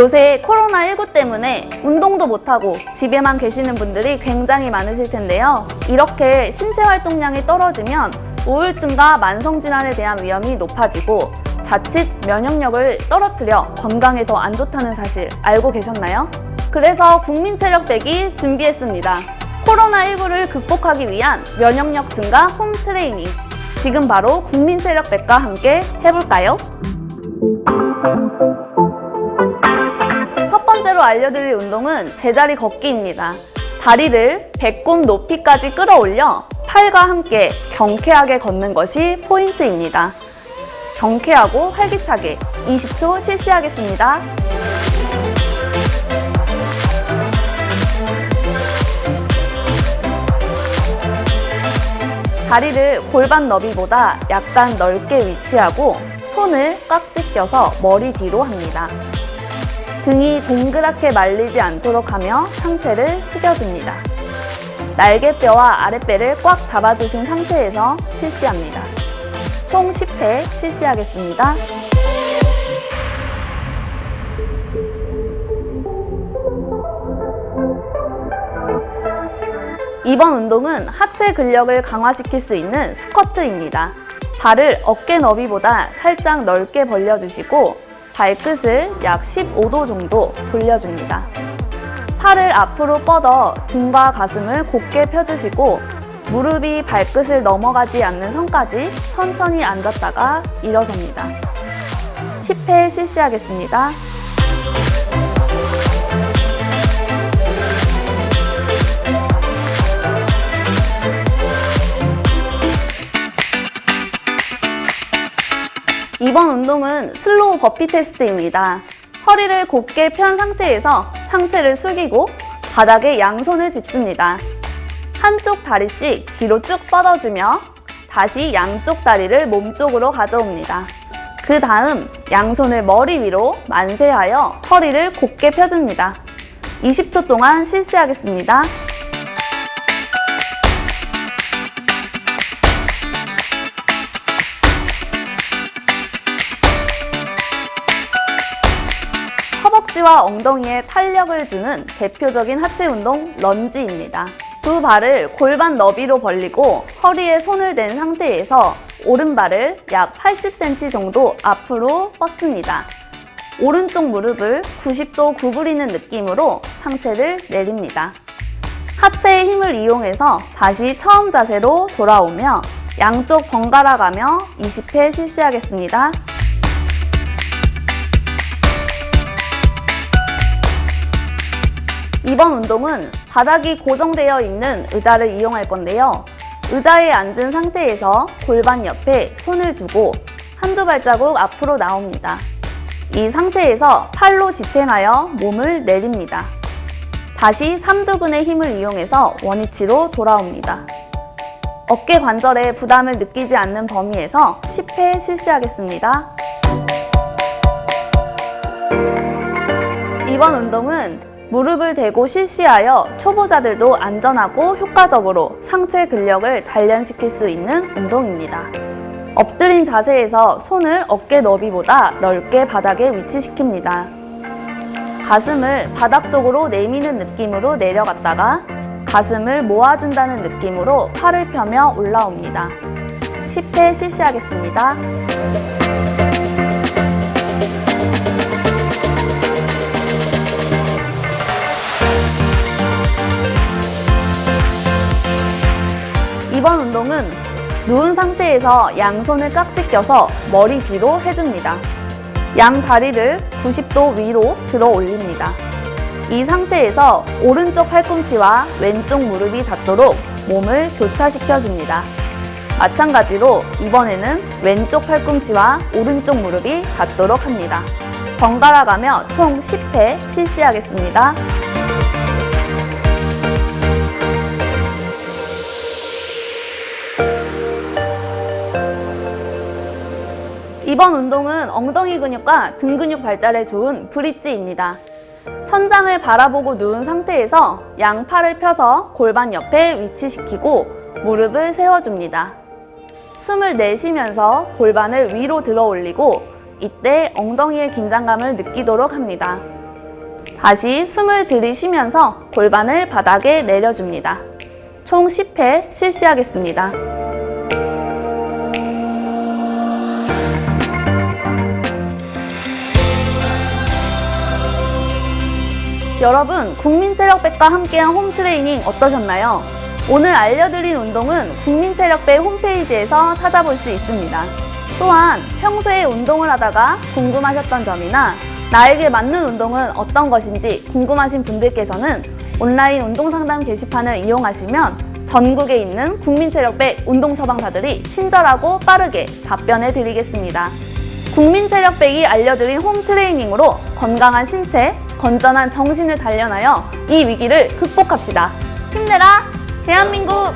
요새 코로나19 때문에 운동도 못하고 집에만 계시는 분들이 굉장히 많으실 텐데요. 이렇게 신체 활동량이 떨어지면 우울증과 만성질환에 대한 위험이 높아지고 자칫 면역력을 떨어뜨려 건강에 더 안 좋다는 사실 알고 계셨나요? 그래서 국민체력백이 준비했습니다. 코로나19를 극복하기 위한 면역력 증가 홈 트레이닝. 지금 바로 국민체력백과 함께 해볼까요? 첫 번째로 알려드릴 운동은 제자리 걷기입니다. 다리를 배꼽 높이까지 끌어올려 팔과 함께 경쾌하게 걷는 것이 포인트입니다. 경쾌하고 활기차게 20초 실시하겠습니다. 다리를 골반 너비보다 약간 넓게 위치하고 손을 꽉 찢겨서 머리 뒤로 합니다. 등이 동그랗게 말리지 않도록 하며 상체를 숙여줍니다. 날개뼈와 아랫배를 꽉 잡아주신 상태에서 실시합니다. 총 10회 실시하겠습니다. 이번 운동은 하체 근력을 강화시킬 수 있는 스쿼트입니다. 발을 어깨 너비보다 살짝 넓게 벌려주시고 발끝을 약 15도 정도 돌려줍니다. 팔을 앞으로 뻗어 등과 가슴을 곧게 펴주시고 무릎이 발끝을 넘어가지 않는 선까지 천천히 앉았다가 일어섭니다. 10회 실시하겠습니다. 이번 운동은 슬로우 버피 테스트입니다. 허리를 곧게 편 상태에서 상체를 숙이고 바닥에 양손을 짚습니다. 한쪽 다리씩 뒤로 쭉 뻗어주며 다시 양쪽 다리를 몸쪽으로 가져옵니다. 그 다음 양손을 머리 위로 만세하여 허리를 곧게 펴줍니다. 20초 동안 실시하겠습니다. 허벅지와 엉덩이에 탄력을 주는 대표적인 하체 운동 런지입니다. 두 발을 골반 너비로 벌리고 허리에 손을 댄 상태에서 오른발을 약 80cm 정도 앞으로 뻗습니다. 오른쪽 무릎을 90도 구부리는 느낌으로 상체를 내립니다. 하체의 힘을 이용해서 다시 처음 자세로 돌아오며 양쪽 번갈아 가며 20회 실시하겠습니다. 이번 운동은 바닥이 고정되어 있는 의자를 이용할 건데요. 의자에 앉은 상태에서 골반 옆에 손을 두고 한두 발자국 앞으로 나옵니다. 이 상태에서 팔로 지탱하여 몸을 내립니다. 다시 삼두근의 힘을 이용해서 원위치로 돌아옵니다. 어깨 관절에 부담을 느끼지 않는 범위에서 10회 실시하겠습니다. 이번 운동은 무릎을 대고 실시하여 초보자들도 안전하고 효과적으로 상체 근력을 단련시킬 수 있는 운동입니다. 엎드린 자세에서 손을 어깨 너비보다 넓게 바닥에 위치시킵니다. 가슴을 바닥 쪽으로 내미는 느낌으로 내려갔다가 가슴을 모아준다는 느낌으로 팔을 펴며 올라옵니다. 10회 실시하겠습니다. 누운 상태에서 양손을 깍지 껴서 머리 뒤로 해줍니다. 양 다리를 90도 위로 들어 올립니다. 이 상태에서 오른쪽 팔꿈치와 왼쪽 무릎이 닿도록 몸을 교차시켜 줍니다. 마찬가지로 이번에는 왼쪽 팔꿈치와 오른쪽 무릎이 닿도록 합니다. 번갈아 가며 총 10회 실시하겠습니다. 이번 운동은 엉덩이 근육과 등 근육 발달에 좋은 브릿지입니다. 천장을 바라보고 누운 상태에서 양 팔을 펴서 골반 옆에 위치시키고 무릎을 세워줍니다. 숨을 내쉬면서 골반을 위로 들어 올리고 이때 엉덩이의 긴장감을 느끼도록 합니다. 다시 숨을 들이쉬면서 골반을 바닥에 내려줍니다. 총 10회 실시하겠습니다. 여러분, 국민체력백과 함께한 홈트레이닝 어떠셨나요? 오늘 알려드린 운동은 국민체력백 홈페이지에서 찾아볼 수 있습니다. 또한 평소에 운동을 하다가 궁금하셨던 점이나 나에게 맞는 운동은 어떤 것인지 궁금하신 분들께서는 온라인 운동상담 게시판을 이용하시면 전국에 있는 국민체력백 운동 처방사들이 친절하고 빠르게 답변해 드리겠습니다. 국민체력백이 알려드린 홈트레이닝으로 건강한 신체, 건전한 정신을 단련하여 이 위기를 극복합시다. 힘내라! 대한민국